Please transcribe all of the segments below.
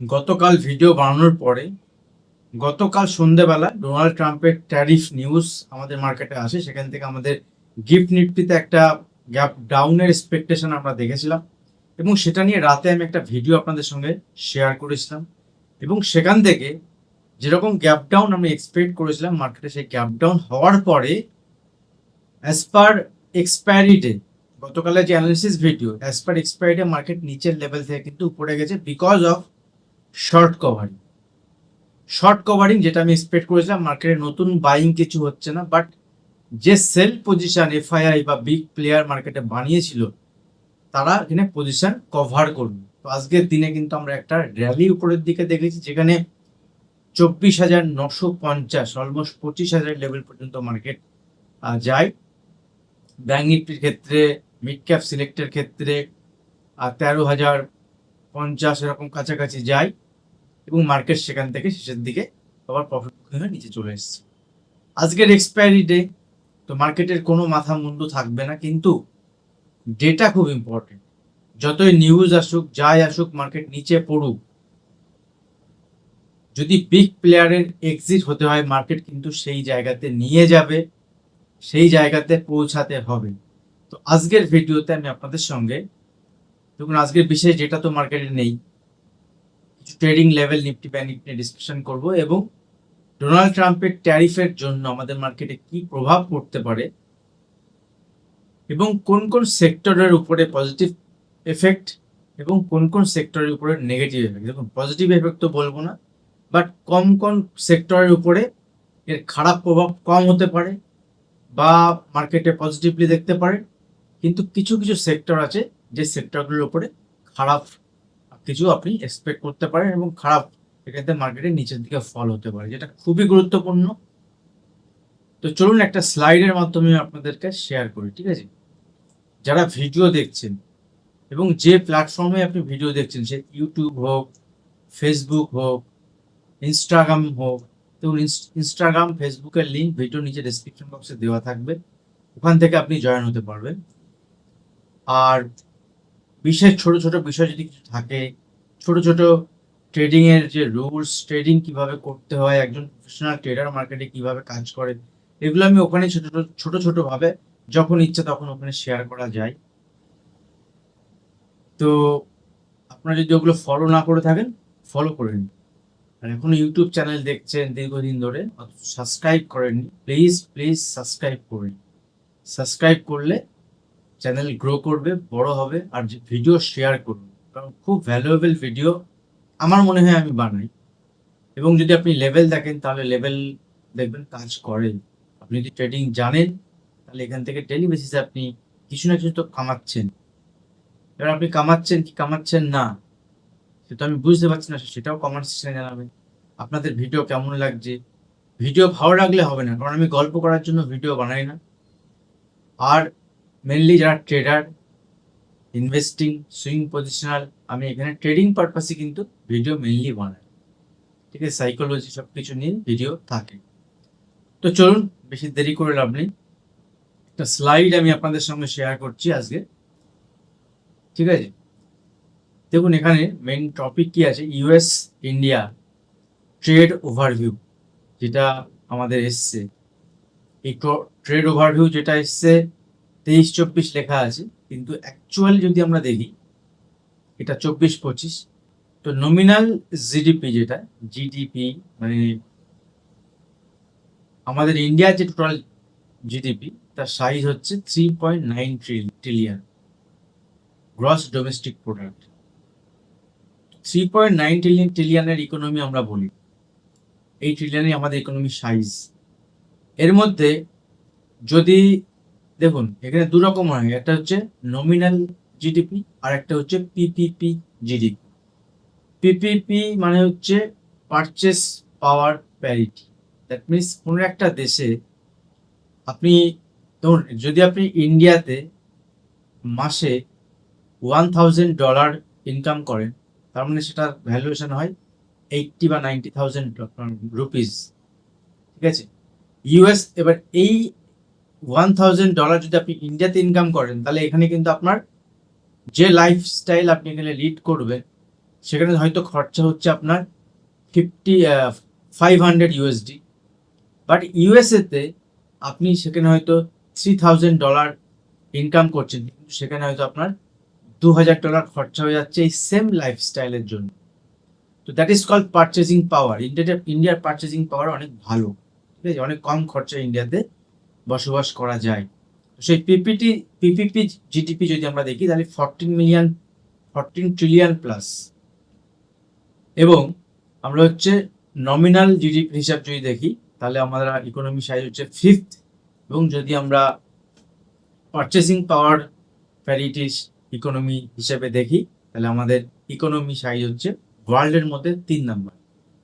গতকাল ভিডিও বানানোর পরে গতকাল সন্ধেবেলা ডোনাল্ড ট্রাম্পের ট্যারিফ নিউজ আমাদের মার্কেটে আসে। সেখান থেকে আমাদের গিফট নিফটিতে একটা গ্যাপ ডাউনের এক্সপেকটেশন আমরা দেখেছিলাম এবং সেটা নিয়ে রাতে আমি একটা ভিডিও আপনাদের সঙ্গে শেয়ার করেছিলাম এবং সেখান থেকে যেরকম গ্যাপ ডাউন আমি এক্সপেক্ট করেছিলাম মার্কেটে সেই গ্যাপ ডাউন হওয়ার পরে অ্যাজ পার এক্সপায়ারি ডে গতকালের যে analysis video as per expiry day market নিচের লেভেল থেকে কিন্তু উপরে গেছে because of short covering short covering যেটা আমি এক্সপেক্ট করেছিলাম মার্কেটে নতুন বাইং কিছু হচ্ছে না বাট যে সেল পজিশন এফআইআই বা বিগ প্লেয়ার মার্কেটে বানিয়েছিল, তারা এখানে পজিশন কভার করবে। তো আজকের দিনে কিন্তু আমরা একটা র্যালি উপরের দিকে দেখেছি, যেখানে চব্বিশ হাজার নশো পঞ্চাশ অলমোস্ট পঁচিশ হাজার লেভেল পর্যন্ত মার্কেট যায়। ব্যাঙ্ক নিফটির ক্ষেত্রে মিড ক্যাপ সিলেক্টের ক্ষেত্রে তেরো হাজার পঞ্চাশ এরকম কাছাকাছি যায়। এবং মার্কেট সেখান থেকে শেষের দিকে আবার প্রফিট হয়ে নিচে চলে এসছে। আজকের এক্সপায়ারি ডে তো মার্কেটের কোনো মাথা মুন্ডু থাকবে না, কিন্তু ডেটা খুব ইম্পর্টেন্ট যতই নিউজ আসুক, যাই আসুক মার্কেট নিচে পড়ুক, যদি বিগ প্লেয়ারের এক্সিট হতে হয় মার্কেট কিন্তু সেই জায়গাতে নিয়ে যাবে, সেই জায়গাতে পৌঁছাতে হবে। তো আজকের ভিডিওতে আমি আপনাদের সঙ্গে, দেখুন, আজকের বিশেষ যেটা তো মার্কেটে নেই trading level Nifty Bank Nifty discussion করব এবং ডোনাল্ড ট্রাম্পের ট্যারিফের জন্য আমাদের মার্কেটে কি প্রভাব পড়তে পারে এবং কোন কোন সেক্টরের উপরে পজিটিভ এফেক্ট এবং কোন কোন সেক্টরের উপরে নেগেটিভ এফেক্ট দেখুন পজিটিভ এফেক্ট তো বলব না বাট কম কোন সেক্টরের উপরে এর খারাপ প্রভাব কম হতে পারে বা মার্কেটে পজিটিভলি দেখতে পারে, কিন্তু কিছু কিছু সেক্টর আছে যে সেক্টরগুলোর উপরে খারাপ কিছু আপনি এক্সপেক্ট করতে পারেন এবং খারাপ এক্ষেত্রে মার্কেটের নিচের দিকে ফল হতে পারে, যেটা খুবই গুরুত্বপূর্ণ। তো চলুন একটা স্লাইডের মাধ্যমে আপনাদেরকে শেয়ার করি, ঠিক আছে? যারা ভিডিও দেখছেন এবং যে প্ল্যাটফর্মে আপনি ভিডিও দেখছেন, সে ইউটিউব হোক ফেসবুক হোক ইনস্টাগ্রাম হোক, দেখুন ইনস্টাগ্রাম ফেসবুকের লিঙ্ক ভিডিও নিচে ডিসক্রিপশন বক্সে দেওয়া থাকবে। ওখান থেকে আপনি জয়েন হতে পারবেন। আর বিশেষ ছোট ছোট বিষয় যদি কিছু থাকে, ছোট ছোট ট্রেডিং এর যে রুলস ট্রেডিং কীভাবে করতে হয়, একজন প্রফেশনাল ট্রেডার মার্কেটে কীভাবে কাজ করে, এগুলো আমি ওখানে ছোট ছোট ছোট ছোট ভাবে যখন ইচ্ছা তখন ওখানে শেয়ার করা যায়। তো আপনারা যদি ওগুলো ফলো না করে থাকেন ফলো করে নিন। আর এখন ইউটিউব চ্যানেল দেখছেন দীর্ঘদিন ধরে সাবস্ক্রাইব করেননি প্লিজ প্লিজ সাবস্ক্রাইব করুন সাবস্ক্রাইব করলে চ্যানেল গ্রো করবে, বড় হবে, আর ভিডিও শেয়ার করবে। কারণ খুব ভ্যালুয়েবল ভিডিও আমার মনে হয় আমি বানাই। এবং যদি আপনি লেভেল দেখেন, তাহলে লেভেল দেখবেন কাজ করে। আপনি যদি ট্রেডিং জানেন, তাহলে এখান থেকে ডেলি বেসিসে আপনি কিছু না কিছু তো কামাচ্ছেন। এবার আপনি কামাচ্ছেন কি কামাচ্ছেন না, সে তো আমি বুঝতে পারছি না, সেটাও কমেন্ট সেকশনে জানাবেন। আপনাদের ভিডিও কেমন লাগছে? ভিডিও ভালো লাগলে হবে না, কারণ আমি গল্প করার জন্য ভিডিও বানাই না। আর মেনলি যারা ট্রেডার ইনভেস্টিং সুইং পজিশনাল আমি এখানে ট্রেডিং পারপাসে কিন্তু ভিডিও মেনলি বানাই। ঠিক আছে? সাইকোলজি সব কিছু নিয়ে ভিডিও থাকে। তো চলুন, বেশি দেরি করে লাভ নেই। একটা স্লাইড আমি আপনাদের সঙ্গে শেয়ার করছি আজকে। ঠিক আছে? দেখুন, এখানে মেন টপিক কি আছে? ইউএস ইন্ডিয়া ট্রেড ওভারভিউ যেটা আমাদের এসছে। এই ট্রেড ওভারভিউ যেটা এসছে তেইশ, চব্বিশ লেখা আছে, কিন্তু অ্যাকচুয়ালি যদি আমরা দেখি, এটা চব্বিশ, পঁচিশ, তো নমিনাল জিডিপি যেটা জিডিপি মানে আমাদের ইন্ডিয়ার যে টোটাল জিডিপি তার সাইজ হচ্ছে three point nine trillion gross domestic product three point nine trillion ট্রিলিয়নের economy আমরা বলি। এই ট্রিলিয়নই আমাদের ইকোনমি সাইজ এর মধ্যে যদি দেখুন, এখানে দু রকম হয়। একটা হচ্ছে নমিনাল জিডিপি আর একটা হচ্ছে পিপিপি জিডিপি পিপিপি মানে হচ্ছে purchase power parity that means কোনো একটা দেশে আপনি, ধরুন, যদি আপনি ইন্ডিয়াতে মাসে ওয়ান থাউজেন্ড ডলার ইনকাম করেন, তার মানে সেটার ভ্যালুয়েশন হয় এইটটি বা নাইনটি থাউজেন্ড রুপিস ঠিক আছে? ইউএস এবার এই ওয়ান থাউজেন্ড ডলার যদি আপনি ইন্ডিয়াতে ইনকাম করেন, তাহলে এখানে কিন্তু আপনার যে লাইফস্টাইল আপনি এখানে লিড করবেন সেখানে হয়তো খরচা হচ্ছে আপনার fifty five hundred USD but ইউএসএতে আপনি সেখানে হয়তো থ্রি থাউজেন্ড ডলার ইনকাম করছেন, কিন্তু সেখানে হয়তো আপনার দু হাজার ডলার খরচা হয়ে যাচ্ছে এই সেম লাইফস্টাইলের জন্য। তো that is called purchasing power ইন্ডিয়াতে ইন্ডিয়ার পারচেজিং পাওয়ার অনেক ভালো। ঠিক আছে? অনেক কম খরচা ইন্ডিয়াতে বসবাস করা যায়। সেই পিপিটি পিপিপি জিডিপি যদি আমরা দেখি, তাহলে fourteen million fourteen trillion plus এবং আমরা হচ্ছে নমিনাল জিডিপি হিসাব যদি দেখি, তাহলে আমরা ইকোনমি সাইজ হচ্ছে ফিফথ এবং যদি আমরা পারচেসিং পাওয়ার প্যারিটিস ইকোনমি হিসেবে দেখি, তাহলে আমাদের ইকোনমি সাইজ হচ্ছে ওয়ার্ল্ডের মধ্যে তিন নাম্বার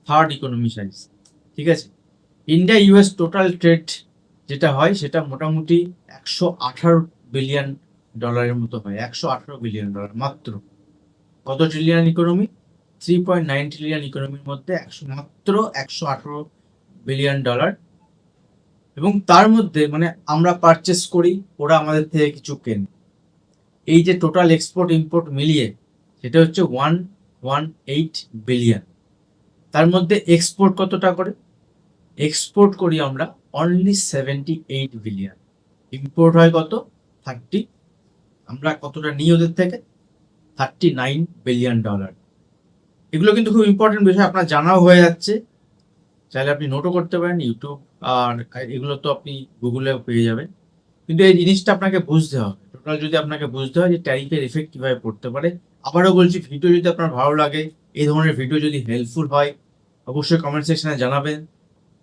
থার্ড ইকোনমি সাইজ ঠিক আছে? ইন্ডিয়া ইউএস টোটাল ট্রেড যেটা হয় সেটা মোটামুটি একশো আঠারো বিলিয়ন ডলারের মতো হয়, একশো আঠারো বিলিয়ন ডলার মাত্র। কত trillion economy three point nine trillion ইকোনমির মধ্যে একশো মাত্র একশো আঠারো বিলিয়ন ডলার এবং তার মধ্যে মানে আমরা পারচেস করি, ওরা আমাদের থেকে কিছু কেনে। এই যে টোটাল এক্সপোর্ট ইম্পোর্ট মিলিয়ে, সেটা হচ্ছে ওয়ান ওয়ান এইট বিলিয়ন তার মধ্যে এক্সপোর্ট কতটা করে? এক্সপোর্ট করি আমরা only seventy eight billion import হয় কত? থার্টি আমরা কতটা নিই ওদের থেকে? থার্টি নাইন বিলিয়ন ডলার এগুলো কিন্তু খুব ইম্পর্টেন্ট বিষয়, আপনার জানাও হয়ে যাচ্ছে। চাইলে আপনি নোটও করতে পারেন ইউটিউব আর এগুলো তো আপনি গুগলেও পেয়ে যাবেন। কিন্তু এই জিনিসটা আপনাকে বুঝতে হবে। টোটাল যদি আপনাকে বুঝতে হয় যে ট্যারিফের এফেক্ট কীভাবে পড়তে পারে, আবারও বলছি ভিডিও যদি আপনার ভালো লাগে, এই ধরনের ভিডিও যদি হেল্পফুল হয়, অবশ্যই কমেন্ট সেকশনে জানাবেন।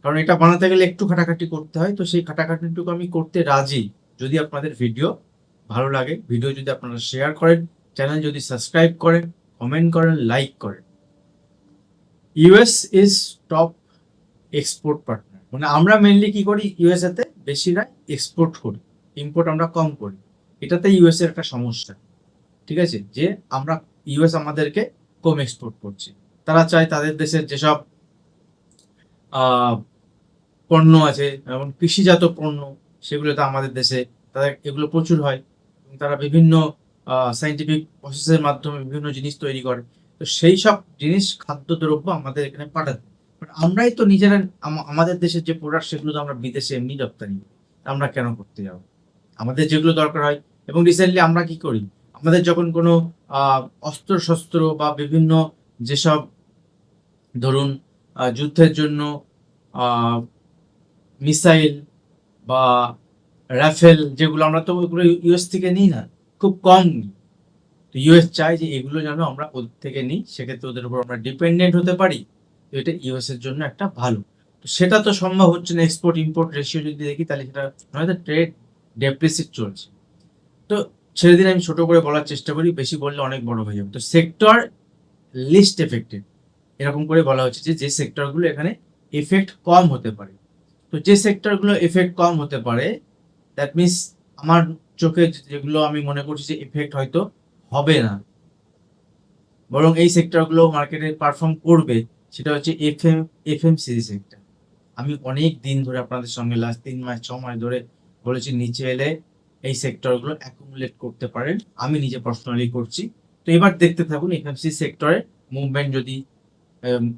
কারণ এটা বানাতে গেলে একটু খাটাখাটি করতে হয়, তো সেই খাটাখাটিটুকু আমি করতে রাজি। যদি আপনাদের ভিডিও ভালো লাগে, ভিডিও যদি আপনারা শেয়ার করেন চ্যানেল যদি সাবস্ক্রাইব করেন কমেন্ট করেন লাইক করেন। US is top export partner মানে আমরা মেনলি কি করি ইউএসএতে বেশিরা এক্সপোর্ট করি ইম্পোর্ট আমরা কম করি। এটাতে ইউএস এর একটা সমস্যা। ঠিক আছে? যে আমরা ইউএস আমাদেরকে কম এক্সপোর্ট করছে। তারা চায় তাদের দেশের যেসব পণ্য আছে, যেমন কৃষিজাত পণ্য সেগুলোতে আমাদের দেশে, তাদের, এগুলো প্রচুর হয়। এবং তারা বিভিন্ন সাইন্টিফিক প্রসেসের মাধ্যমে বিভিন্ন জিনিস তৈরি করে। তো সেই সব জিনিস, খাদ্যদ্রব্য আমাদের এখানে পাঠাতে But আমরাই তো নিজেরা আমাদের দেশের যে প্রোডাক্ট সেগুলো তো আমরা বিদেশে এমনি রপ্তানি আমরা কেন করতে যাব? আমাদের যেগুলো দরকার হয়। এবং রিসেন্টলি আমরা কি করি? আমাদের যখন কোনো অস্ত্র শস্ত্র বা বিভিন্ন যেসব, ধরুন যুদ্ধের জন্য মিসাইল বা রাফেল যেগুলো আমরা তো ওগুলো ইউএস থেকে নিই না, খুব কম নিই। তো ইউএস চায় যে এগুলো যেন আমরা ওদের থেকে নিই, সেক্ষেত্রে ওদের উপর আমরা ডিপেন্ডেন্ট হতে পারি, তো এটা ইউএস এর জন্য একটা ভালো। তো সেটা তো সম্ভব হচ্ছে না এক্সপোর্ট ইম্পোর্ট রেশিও যদি দেখি, তাহলে সেটা নয়তো ট্রেড ডেপ্রিসিট চলছে। তো ছেড়ে দিন আমি ছোট করে বলার চেষ্টা করি, বেশি বললে অনেক বড় হয়ে যাবে। তো সেক্টর লিস্ট এফেক্টেড এরকম করে বলা হচ্ছে যে যে সেক্টরগুলো এখানে এফেক্ট কম হতে পারে। তো যে সেক্টরগুলো এফেক্ট কম হতে পারে দ্যাট মিনস আমার চোখে যেগুলো আমি মনে করছি যে এফেক্ট হয়তো হবে না। বরং এই সেক্টরগুলো মার্কেটে পারফর্ম করবে, সেটা হচ্ছে এফ এম এফ এম সিরি সেক্টর আমি অনেক দিন ধরে আপনাদের সঙ্গে লাস্ট তিন মাস, ছ মাস ধরে বলেছি, নিচে এলে এই সেক্টরগুলো অ্যাকুমুলেট করতে পারেন। আমি নিজে পার্সোনালি করছি। তো এবার দেখতে থাকুন এফএমসি সেক্টরে মুভমেন্ট যদি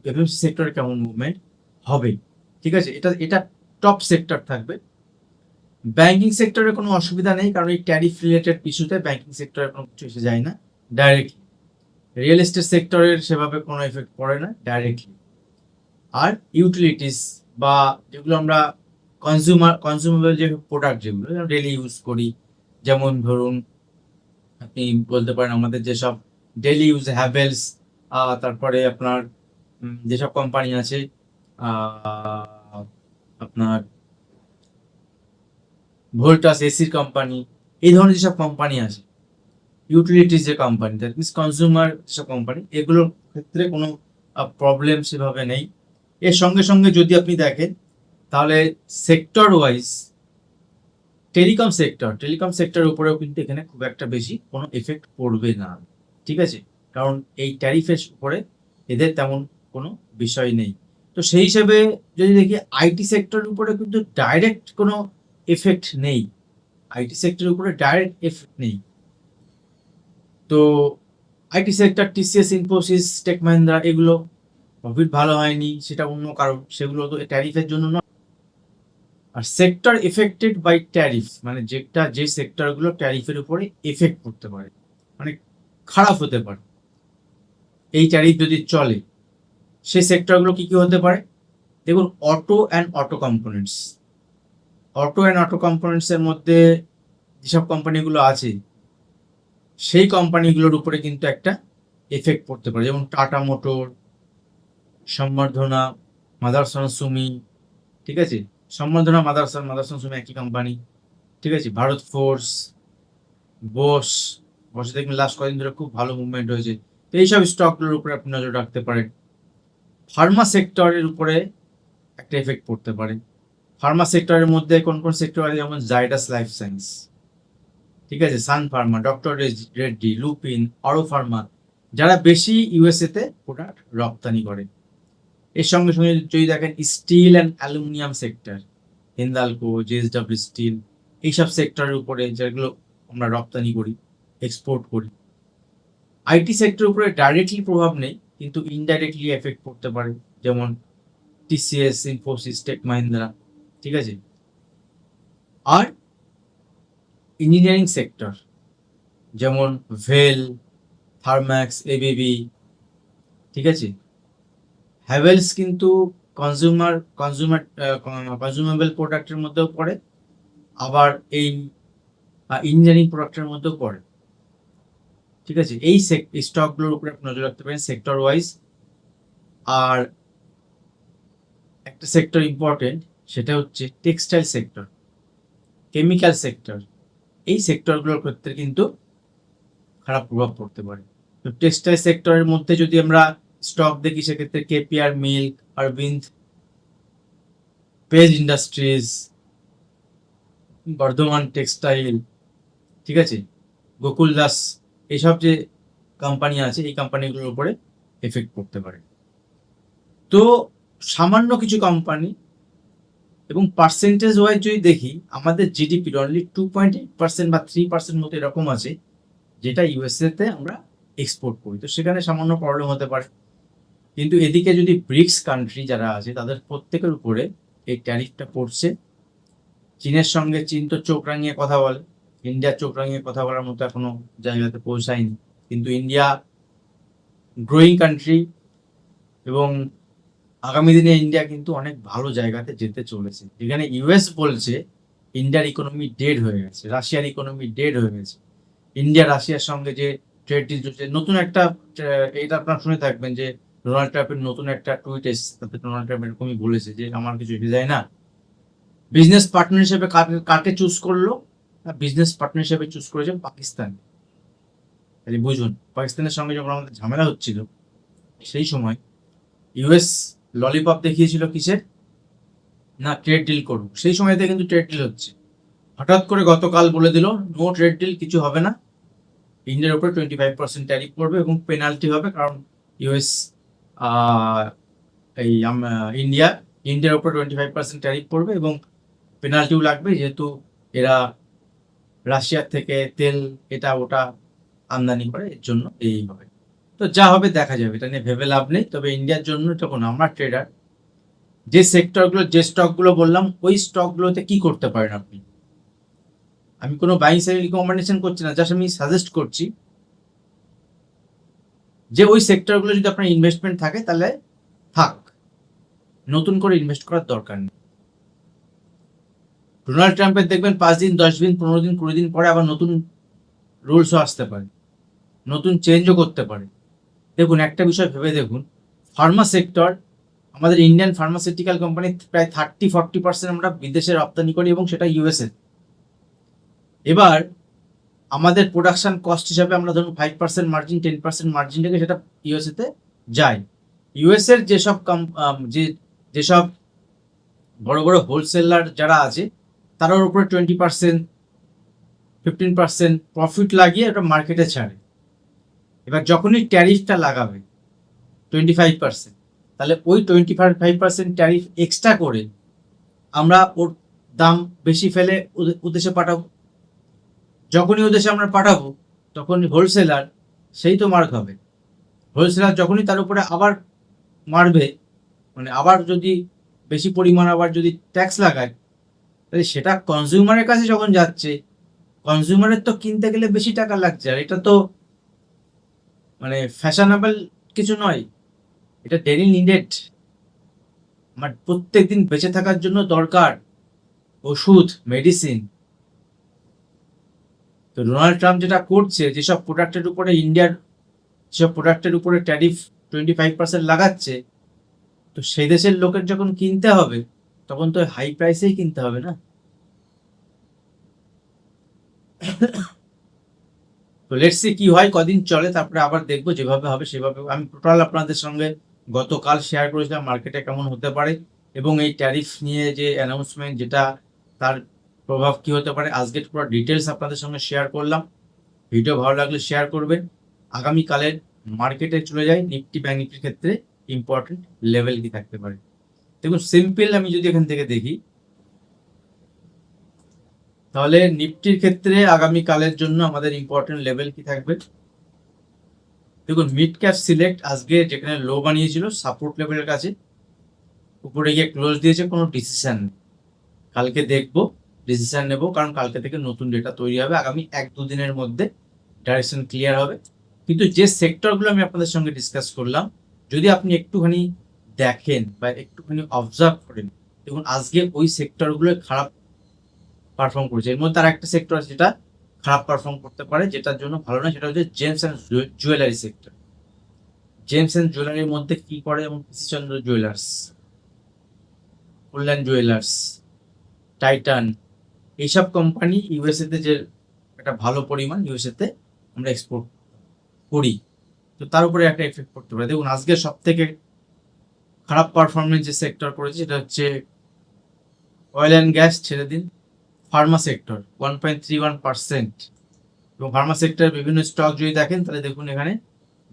এফএমসি সেক্টরে কেমন মুভমেন্ট হবে? ঠিক আছে? এটা এটা টপ সেক্টর থাকবে। ব্যাংকিং সেক্টরে কোনো অসুবিধা নেই, কারণ এই ট্যারিফ রিলেটেড ইস্যুতে ব্যাংকিং সেক্টরে কোনো কিছু এসে যায় না। ডাইরেক্টলি রিয়েল এস্টেট সেক্টরের সেভাবে কোনো এফেক্ট পড়ে না ডাইরেক্টলি আর ইউটিলিটিস বা যেগুলো আমরা কনজিউমার কনজিউমেবল যে প্রোডাক্ট যেগুলো ডেলি ইউজ করি, যেমন ধরুন, আপনি বলতে পারেন আমাদের যেসব ডেলি ইউজ হ্যাভেলস তারপরে আপনার যেসব কোম্পানি আছে আপনার ভোল্টাস এসির কোম্পানি এই ধরনের যেসব কোম্পানি আছে ইউটিলিটিস যে কোম্পানি দ্যাট মিনস কনজিউমার যেসব কোম্পানি এগুলোর ক্ষেত্রে কোনো প্রবলেম সেভাবে নেই। এর সঙ্গে সঙ্গে যদি আপনি দেখেন, তাহলে sector wise telecom sector telecom সেক্টরের উপরেও কিন্তু এখানে খুব একটা বেশি কোনো এফেক্ট পড়বে না। ঠিক আছে? কারণ এই ট্যারিফের উপরে এদের তেমন কোনো বিষয় নেই। তো সেই হিসেবে যদি দেখি আইটি সেক্টরের উপরে কিন্তু ডাইরেক্ট কোনো এফেক্ট নেই। আইটি সেক্টরের উপরে ডাইরেক্ট এফেক্ট নেই। তো IT sector TCS Infosys take Mahindra এগুলো প্রফিট ভালো হয়নি, সেটা অন্য কারণ, সেগুলো তো ট্যারিফের জন্য নয়। আর সেক্টর এফেক্টেড বাই ট্যারিফ মানে যেটা যে সেক্টরগুলো ট্যারিফের উপরে এফেক্ট করতে পারে মানে খারাপ হতে পারে। এই ট্যারিফ যদি চলে সেই সেক্টরগুলো কি কি হতে পারে? দেখুন auto and auto components auto and auto কম্পোনেন্টসের মধ্যে যেসব কোম্পানিগুলো আছে, সেই কোম্পানিগুলোর উপরে কিন্তু একটা এফেক্ট পড়তে পারে। যেমন টাটা মোটর, সম্বর্ধনা মাদারসন সুমি, ঠিক আছে? সম্বর্ধনা মাদারসন মাদারসন সুমি একই কোম্পানি ঠিক আছে? ভারত ফোর্স বোস বসে দেখবেন লাস্ট কদিন ধরে খুব ভালো মুভমেন্ট হয়েছে। তো এইসব স্টকগুলোর উপরে আপনি নজর রাখতে পারেন। ফার্মা সেক্টরের উপরে একটা এফেক্ট পড়তে পারে। ফার্মা সেক্টরের মধ্যে কোন কোন সেক্টর আছে? যেমন জাইডাস লাইফ সায়েন্স ঠিক আছে? সান Pharma doctor Reddy Lupin Auro Pharma যারা বেশি ইউএসএতে প্রোডাক্ট রপ্তানি করে। এর সঙ্গে সঙ্গে যদি দেখেন steel and aluminium sector Hindalco JSW Steel এইসব সেক্টরের উপরে যেগুলো আমরা রপ্তানি করি এক্সপোর্ট করি। আইটি সেক্টরের উপরে ডাইরেক্টলি প্রভাব নেই। কিন্তু ইনডাইরেক্টলি এফেক্ট পড়তে পারে। যেমন টিসিএস ইনফোসিস টেক মাহিন্দ্রা ঠিক আছে? আর ইঞ্জিনিয়ারিং সেক্টর যেমন ভেল থার্ম্যাক্স এবিবি ঠিক আছে? হ্যাভেলস কিন্তু কনজিউমার কনজিউমার কনজিউমেবল প্রোডাক্টের মধ্যেও পড়ে। আবার এই ইঞ্জিনিয়ারিং প্রোডাক্টের মধ্যেও পড়ে। ঠিক আছে? এই স্টকগুলোর উপরে আপনি নজর রাখতে পারেন সেক্টর ওয়াইজ আর একটা সেক্টর ইম্পর্টেন্ট সেটা হচ্ছে টেক্সটাইল সেক্টর কেমিক্যাল সেক্টর এই সেক্টরগুলোর ক্ষেত্রে কিন্তু খারাপ প্রভাব পড়তে পারে। তো টেক্সটাইল সেক্টরের মধ্যে যদি আমরা স্টক দেখি, সেক্ষেত্রে KPR milk Arvind page industries Vardhman textile ঠিক আছে? গোকুল দাস এইসব যে কোম্পানি আছে, এই কোম্পানিগুলোর উপরে এফেক্ট পড়তে পারে। তো সামান্য কিছু কোম্পানি এবং পার্সেন্টেজ ওয়াইজ যদি দেখি, আমাদের জিডিপির only two point eight percent বা থ্রি পার্সেন্ট মতো এরকম আছে, যেটা ইউএসএতে আমরা এক্সপোর্ট করি। তো সেখানে সামান্য প্রবলেম হতে পারে। কিন্তু এদিকে যদি ব্রিক্স কান্ট্রি যারা আছে, তাদের প্রত্যেকের উপরে এই ট্যারিফটা পড়ছে। চীনের সঙ্গে চীন তো চোখ রাঙিয়ে কথা বলে। ইন্ডিয়ার চোখ রাঙিয়ে কথা বলার মতো এখনও জায়গাতে পৌঁছায়নি। কিন্তু ইন্ডিয়া গ্রোয়িং কান্ট্রি এবং আগামী দিনে ইন্ডিয়া কিন্তু অনেক ভালো জায়গাতে যেতে চলেছে। যেখানে ইউএস বলছে ইন্ডিয়ার ইকোনমি ডেড হয়ে গেছে রাশিয়ার ইকোনমি ডেড হয়ে গেছে। ইন্ডিয়া রাশিয়ার সঙ্গে যে ট্রেড ডিল চলছে, নতুন একটা এটা আপনারা শুনে থাকবেন যে ডোনাল্ড ট্রাম্পের নতুন একটা টুইট এসেছে, তাতে ডোনাল্ড ট্রাম্প এরকমই বলেছে যে, আমার কিছু যায় না। বিজনেস পার্টনার হিসেবে কাকে চুজ করল? বিজনেস পার্টনার হিসেবে চুজ করেছে পাকিস্তান। তাহলে বুঝুন, পাকিস্তানের সঙ্গে যখন আমাদের ঝামেলা হচ্ছিল, সেই সময় ইউএস ললিপপ দেখিয়েছিল কিসের? না ট্রেড ডিল করুক। সেই সময়তে কিন্তু ট্রেড ডিল হচ্ছে। হঠাৎ করে গতকাল বলে দিল নো ট্রেড ডিল কিছু হবে না। ইন্ডিয়ার উপরে টোয়েন্টি ফাইভ পার্সেন্ট ট্যারিফ পড়বে এবং পেনাল্টি হবে কারণ ইউএস এই ইন্ডিয়া, ইন্ডিয়ার উপরে টোয়েন্টি ফাইভ পার্সেন্ট ট্যারিফ পড়বে এবং পেনাল্টিও লাগবে। যেহেতু এরা রাশিয়ার থেকে তেল, এটা, ওটা আমদানি করে, এর জন্য এই হবে। তো যা হবে দেখা যাবে, এটা নিয়ে ভেবে লাভ নেই। তবে ইন্ডিয়ার জন্য যখন আমরা ট্রেডার যে সেক্টরগুলো যে স্টকগুলো বললাম, ওই স্টকগুলোতে কি করতে পারেন আপনি? আমি কোনো বাইং সেল রিকমেন্ডেশন করছি না জাস্ট আমি সাজেস্ট করছি যে ওই সেক্টরগুলো যদি আপনার ইনভেস্টমেন্ট থাকে, তাহলে থাক। নতুন করে ইনভেস্ট করার দরকার নেই। ডোনাল্ড ট্রাম্পের দেখবেন পাঁচ দিন, দশ দিন, পনেরো দিন, কুড়ি দিন পরে আবার নতুন রুলসও আসতে পারে। নতুন চেঞ্জও করতে পারে। দেখুন, একটা বিষয় ভেবে দেখুন। ফার্মা সেক্টর, আমাদের ইন্ডিয়ান ফার্মাসিউটিক্যাল কোম্পানি প্রায় থার্টি, ফর্টি পার্সেন্ট আমরা বিদেশে রপ্তানি করি এবং সেটা ইউএসএ। এবার আমাদের প্রোডাকশন কস্ট হিসাবে আমরা ধরুন five percent margin, ten percent margin থেকে সেটা ইউএসএতে যায়। ইউএসএর যেসব যে, যেসব বড় বড় হোলসেলার যারা আছে তার উপরে twenty percent fifteen percent profit লাগিয়ে ওটা মার্কেটে ছাড়ে। এবার যখনই ট্যারিফটা লাগাবে টোয়েন্টি ফাইভ পার্সেন্ট তাহলে ওই twenty five percent tariff extra করে আমরা ওর দাম বেশি ফেলে ওদেশে পাঠাবো। যখনই ওদেশে আমরা পাঠাবো তখন হোলসেলার সেই তো মার খাবে হোলসেলার যখনই তার উপরে আবার মারবে মানে আবার যদি বেশি পরিমাণ আবার যদি ট্যাক্স লাগায় তাহলে সেটা কনজিউমারের কাছে যখন যাচ্ছে কনজিউমারের তো কিনতে গেলে বেশি টাকা লাগছে, আর এটা তো মানে ফ্যাশনেবল কিছু নয়, এটা ডেলি নিডেড আমার প্রত্যেক দিন বেঁচে থাকার জন্য দরকার ওষুধ মেডিসিন তো ডোনাল্ড ট্রাম্প যেটা করছে, যেসব প্রোডাক্টের উপরে ইন্ডিয়ার, যেসব প্রোডাক্টের উপরে ট্যারিফ টোয়েন্টি ফাইভ পার্সেন্ট লাগাচ্ছে, তো সেই দেশের লোকের যখন কিনতে হবে তখন তো হাই প্রাইসেই কিনতে হবে না? তো লেটসি কি হয়, কদিন চলে, তারপরে আবার দেখব যেভাবে হবে, সেভাবে আমি টোটাল আপনাদের সঙ্গে গতকাল শেয়ার করেছিলাম মার্কেটে কেমন হতে পারে এবং এই ট্যারিফ নিয়ে যে অ্যানাউন্সমেন্ট যেটা তার প্রভাব কি হতে পারে আজকে পুরো ডিটেলস আপনাদের সঙ্গে শেয়ার করলাম। ভিডিও ভালো লাগলে শেয়ার করবেন। আগামীকালের মার্কেটে চলে যায় নিফটি নিফটির ক্ষেত্রে ইম্পর্টেন্ট লেভেল কি থাকতে পারে। দেখুন সিম্পল আমি যদি এখান থেকে দেখি, তাহলে নিফটির ক্ষেত্রে আগামী কালের জন্য আমাদের ইম্পর্টেন্ট লেভেল কি থাকবে? দেখুন মিড ক্যাপ সিলেক্ট আজকে যেখানে লো বানিয়েছিল সাপোর্ট লেভেলের কাছে, উপরে গিয়ে ক্লোজ দিয়েছে, কোনো ডিসিশন কালকে দেখব ডিসিশন নেব, কারণ কালকে থেকে নতুন ডেটা তৈরি হবে, আগামী এক দুদিনের মধ্যে ডাইরেকশন ক্লিয়ার হবে। কিন্তু যে সেক্টরগুলো আমি আপনাদের সঙ্গে ডিসকাস করলাম, যদি আপনি একটুখানি দেখেন বা একটুখানি অবজার্ভ করেন, দেখুন আজকে ওই সেক্টরগুলো খারাপ পারফর্ম করেছে। এর মধ্যে আর একটা সেক্টর আছে যেটা খারাপ পারফর্ম করতে পারে, যেটার জন্য ভালো না সেটা হচ্ছে gems and jewellery sector gems and জুয়েলারির মধ্যে কি করে যেমন কৃষিচন্দ্র জুয়েলার্স কল্যাণ জুয়েলার্স টাইটান এইসব কোম্পানি ইউএসএতে যে একটা ভালো পরিমাণ ইউএসএতে আমরা এক্সপোর্ট করি। তো তার উপরে একটা এফেক্ট পড়তে পারে। দেখুন আজকে সব থেকে খারাপ পারফরমেন্স যে সেক্টর করেছে, সেটা হচ্ছে অয়েল অ্যান্ড গ্যাস ছেড়ে দিন। Pharma sector one point three one percent এবং ফার্মা সেক্টরের বিভিন্ন স্টক যদি দেখেন, তাহলে দেখুন এখানে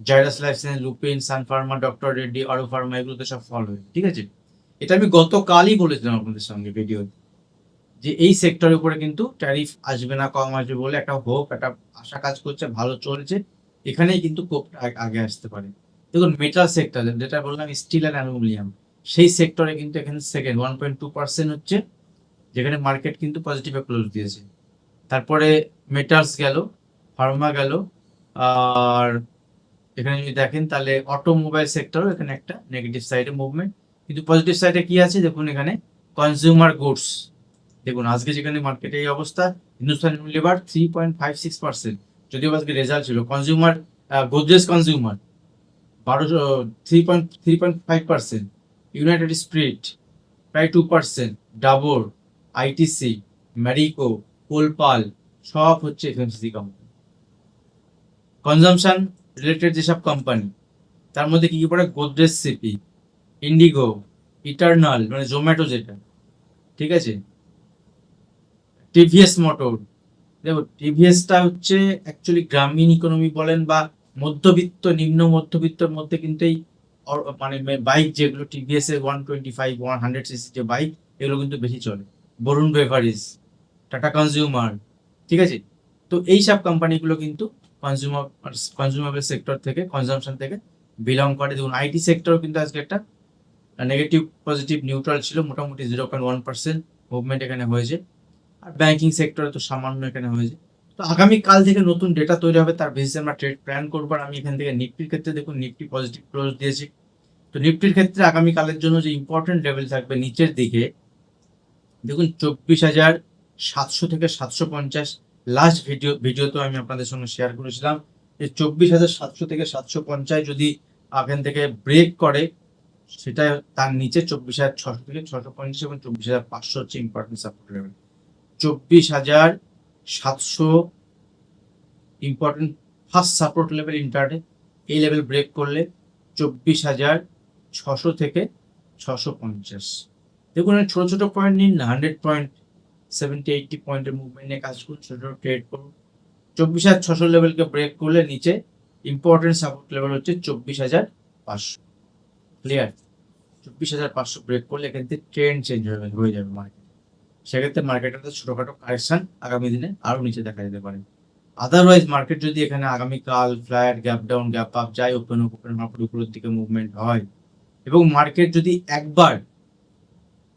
জাইরাস লাইফ সায়েন্স লুপিন সান ফার্মা ডক্টর রেড্ডি আরও ফার্মা এগুলোতে সব ফল হয়ে ঠিক আছে? এটা আমি গতকালই বলেছিলাম আপনাদের সঙ্গে ভিডিও যে এই সেক্টরের উপরে কিন্তু ট্যারিফ আসবে না, কম আসবে বলে একটা হোপ একটা আশা কাজ করছে, ভালো চলছে। এখানেই কিন্তু কোপটা আগে আসতে পারে। দেখুন মেটাল সেক্টর যেটা বললাম স্টিল অ্যান্ড অ্যালুমিনিয়াম সেই সেক্টরে কিন্তু এখানে second one point two percent হচ্ছে, যেখানে মার্কেট কিন্তু পজিটিভে ক্লোজ দিয়েছে। তারপরে মেটালস গেল ফার্মা গেল, আর এখানে যদি দেখেন, তাহলে অটোমোবাইল সেক্টরও এখানে একটা নেগেটিভ সাইডে মুভমেন্ট কিন্তু পজিটিভ সাইডে কি আছে? দেখুন এখানে কনজিউমার গুডস দেখুন, আজকে যেখানে মার্কেটে এই অবস্থা, Hindustan Unilever three point five six percent যদিও আজকে রেজাল্ট ছিল consumer Godrej consumer three point three point five percent United Spirit প্রায় two percent Dabur ITC Marico Colpal সব হচ্ছে এফএমসিসি কোম্পানি কনজামশন রিলেটেড যেসব কোম্পানি তার মধ্যে কি কি পড়ে? গোদরেজ সিপি ইন্ডিগো ইটার্নাল মানে জোম্যাটো যেটা, ঠিক আছে? টিভিএস মোটর দেখো টিভিএসটা হচ্ছে অ্যাকচুয়ালি গ্রামীণ ইকোনমি বলেন বা মধ্যবিত্ত, নিম্ন মধ্যবিত্তর মধ্যে কিন্তু এই মানে বাইক যেগুলো টিভিএস এর one twenty five one hundred CC যে বাইক এগুলো কিন্তু বেশি চলে। বরুণ বেভারিজ টাটা কনজিউমার ঠিক আছে? তো এই সব কোম্পানিগুলো কিন্তু কনজিউমার কনজিউমার সেক্টর থেকে কনজামশন থেকে বিলং করে। দেখুন আইটি সেক্টরও কিন্তু আজকে একটা নেগেটিভ পজিটিভ নিউট্রাল ছিল, মোটামুটি zero point one percent movement এখানে হয়েছে। আর ব্যাংকিং সেক্টরে তো সামান্য এখানে হয়েছে। তো আগামী কাল থেকে নতুন ডেটা তৈরি হবে, তার বেসিসে আমরা ট্রেড প্ল্যান করব আর আমি এখান থেকে নিফটির ক্ষেত্রে দেখুন, নিফটি পজিটিভ ক্লোজ দিয়েছি। তো নিফটির ক্ষেত্রে আগামী কালের জন্য যে ইম্পর্টেন্ট লেভেল থাকবে নিচের দিকে, দেখুন চব্বিশ হাজার সাতশো থেকে সাতশো পঞ্চাশ। লাস্ট ভিডিও ভিডিওতেও আমি আপনাদের সঙ্গে শেয়ার করেছিলাম যে চব্বিশ হাজার সাতশো থেকে সাতশো পঞ্চাশ যদি এখান থেকে ব্রেক করে, সেটা তার নিচে চব্বিশ হাজার ছশো থেকে ছশো পঞ্চাশ এবং চব্বিশ হাজার পাঁচশো হচ্ছে ইম্পর্টেন্ট সাপোর্ট লেভেল চব্বিশ হাজার সাতশো important first support level intraday এই লেভেল ব্রেক করলে চব্বিশ হাজার ছশো থেকে ছশো পঞ্চাশ। দেখুন ছোটো ছোটো পয়েন্ট নিন হান্ড্রেড পয়েন্ট সেভেন্টি এইটটি পয়েন্টের মুভমেন্ট নিয়ে কাজ করুন, ছোটো ছোটো ট্রেড করুন। চব্বিশ হাজার ছশো লেভেলকে ব্রেক করলে নিচে ইম্পর্টেন্ট সাপোর্ট লেভেল হচ্ছে চব্বিশ হাজার পাঁচশো। ক্লিয়ার চব্বিশ হাজার পাঁচশো ব্রেক করলে এখান থেকে ট্রেন্ড চেঞ্জ হয়ে যাবে মার্কেট সেক্ষেত্রে মার্কেটে ছোটোখাটো কারেকশন আগামী দিনে আরও নিচে দেখা যেতে পারে। আদারওয়াইজ মার্কেট যদি এখানে আগামীকাল flat gap down gap up যাই ওপেন ওপেন উপরের দিকে মুভমেন্ট হয় এবং মার্কেট যদি একবার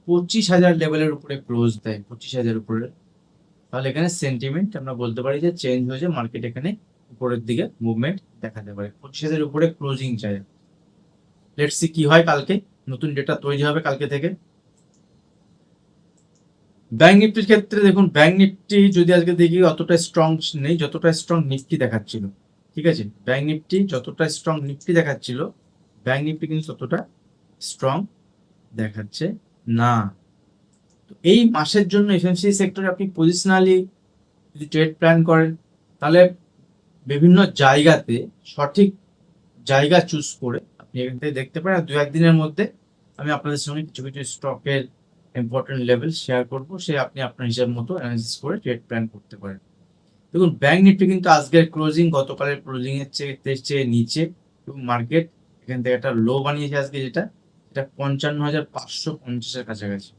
পঁচিশ হাজার লেভেলের উপরে ক্লোজ দেয়, পঁচিশ হাজার উপরে, তাহলে এখানে সেন্টিমেন্ট আমরা বলতে পারি যে চেঞ্জ হয়েছে মার্কেট এখানে উপরের দিকে মুভমেন্ট দেখাতে পারে। পঁচিশ হাজার উপরে ক্লোজিং চাই। লেটস কি হয় কালকে, নতুন ডেটা তৈরি হবে কালকে থেকে। ব্যাংক নিফটির ক্ষেত্রে দেখুন ব্যাংক নিফটি যদি আজকে দেখি অতটা স্ট্রং নেই, যতটা স্ট্রং নিফটি দেখাচ্ছিল। ঠিক আছে? ব্যাংক নিফটি যতটা স্ট্রং নিফটি দেখাচ্ছিল ব্যাংক নিফটি কিন্তু ততটা স্ট্রং দেখাচ্ছে না। তো এই মাসের জন্য এফএমসি সেক্টরে আপনি পজিশনালি যদি ট্রেড প্ল্যান করেন, তাহলে বিভিন্ন জায়গাতে সঠিক জায়গা চুজ করে আপনি এখান থেকে দেখতে পারেন। দু একদিনের মধ্যে আমি আপনাদের সঙ্গে কিছু কিছু স্টকের ইম্পর্টেন্ট লেভেল শেয়ার করব, সে আপনি আপনার হিসাব মতো অ্যানালিসিস করে ট্রেড প্ল্যান করতে পারেন। দেখুন ব্যাংক নিফটি কিন্তু আজকের ক্লোজিং গতকালের ক্লোজিং এর চেয়ে চেয়ে নিচে, এবং মার্কেট এখান থেকে একটা লো বানিয়েছে আজকে যেটা, এটা পঞ্চান্ন হাজার পাঁচশো পঞ্চাশের কাছাকাছি।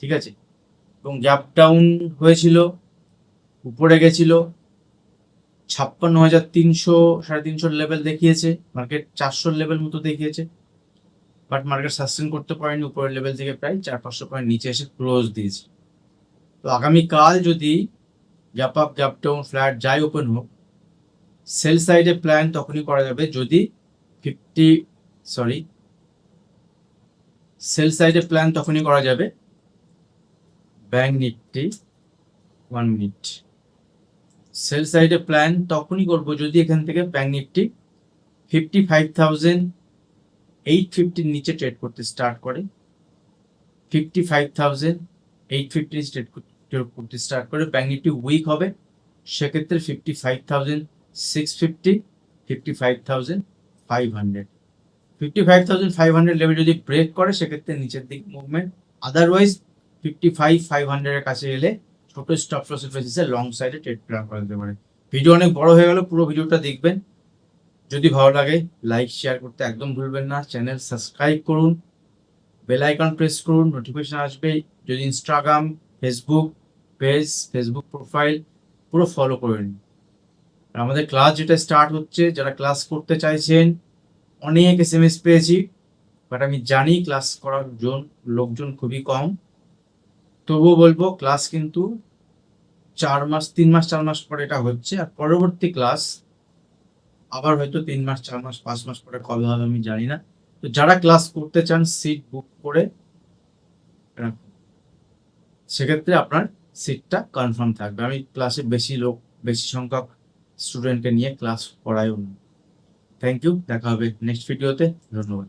ঠিক আছে? এবং গ্যাপ ডাউন হয়েছিল, উপরে গেছিল ছাপ্পান্ন হাজার তিনশো, সাড়ে তিনশোর লেভেল দেখিয়েছে মার্কেট চারশোর লেভেল মতো দেখিয়েছে। বাট মার্কেট সাস্টেন করতে পারেনি, উপরের লেভেল থেকে প্রায় চার পাঁচশো পয়েন্ট নিচে এসে ক্লোজ দিয়েছে। তো আগামীকাল যদি gap up, gap down, flat যাই ওপেন হোক, সেল সাইডে প্ল্যান তখনই করা যাবে যদি ফিফটি, সরি, সেল সাইডে প্ল্যান তখনই করা যাবে bank Nifty, one minute. Sell সাইডে প্ল্যান তখনই করব যদি এখান থেকে bank Nifty fifty five thousand eight ফিফটির নিচে ট্রেড করতে স্টার্ট করে fifty five thousand eight fifty trade করতে স্টার্ট করে ব্যাংক নিফটি উইক হবে, সেক্ষেত্রে fifty five thousand six fifty fifty five thousand five hundred fifty five thousand five hundred level যদি break করে, সেক্ষেত্রে নিচের দিকে movement otherwise fifty five five হান্ড্রেডের কাছে এলে ছোট স্টপ লসের বেসিসে লং সাইডে ট্রেড প্ল্যান করা যেতে পারে। ভিডিও অনেক বড় হয়ে গেল, পুরো ভিডিওটা দেখবেন। যদি ভালো লাগে লাইক শেয়ার করতে একদম ভুলবেন না। চ্যানেল সাবস্ক্রাইব করুন। বেল আইকন প্রেস করুন নোটিফিকেশন আসবে। যদি Instagram Facebook page Facebook profile পুরো ফলো করে নিন। আর আমাদের ক্লাস যেটা স্টার্ট হচ্ছে, যারা ক্লাস করতে চাইছেন, অনেক এস এম এস পেয়েছি বাট আমি জানি ক্লাস করার জন, লোকজন খুবই কম। তবুও বলব ক্লাস কিন্তু চার মাস, তিন মাস, চার মাস পরে এটা হচ্ছে, আর পরবর্তী ক্লাস আবার হয়তো তিন মাস, চার মাস, পাঁচ মাস পরে কবে হবে, আমি জানি না। তো যারা ক্লাস করতে চান সিট বুক করে রাখুন। সেক্ষেত্রে আপনার সিটটা কনফার্ম থাকবে। আমি ক্লাসে বেশি লোক, বেশি সংখ্যক স্টুডেন্টকে নিয়ে ক্লাস করাইও না। থ্যাংক ইউ দেখা হবে নেক্সট ভিডিওতে ধন্যবাদ।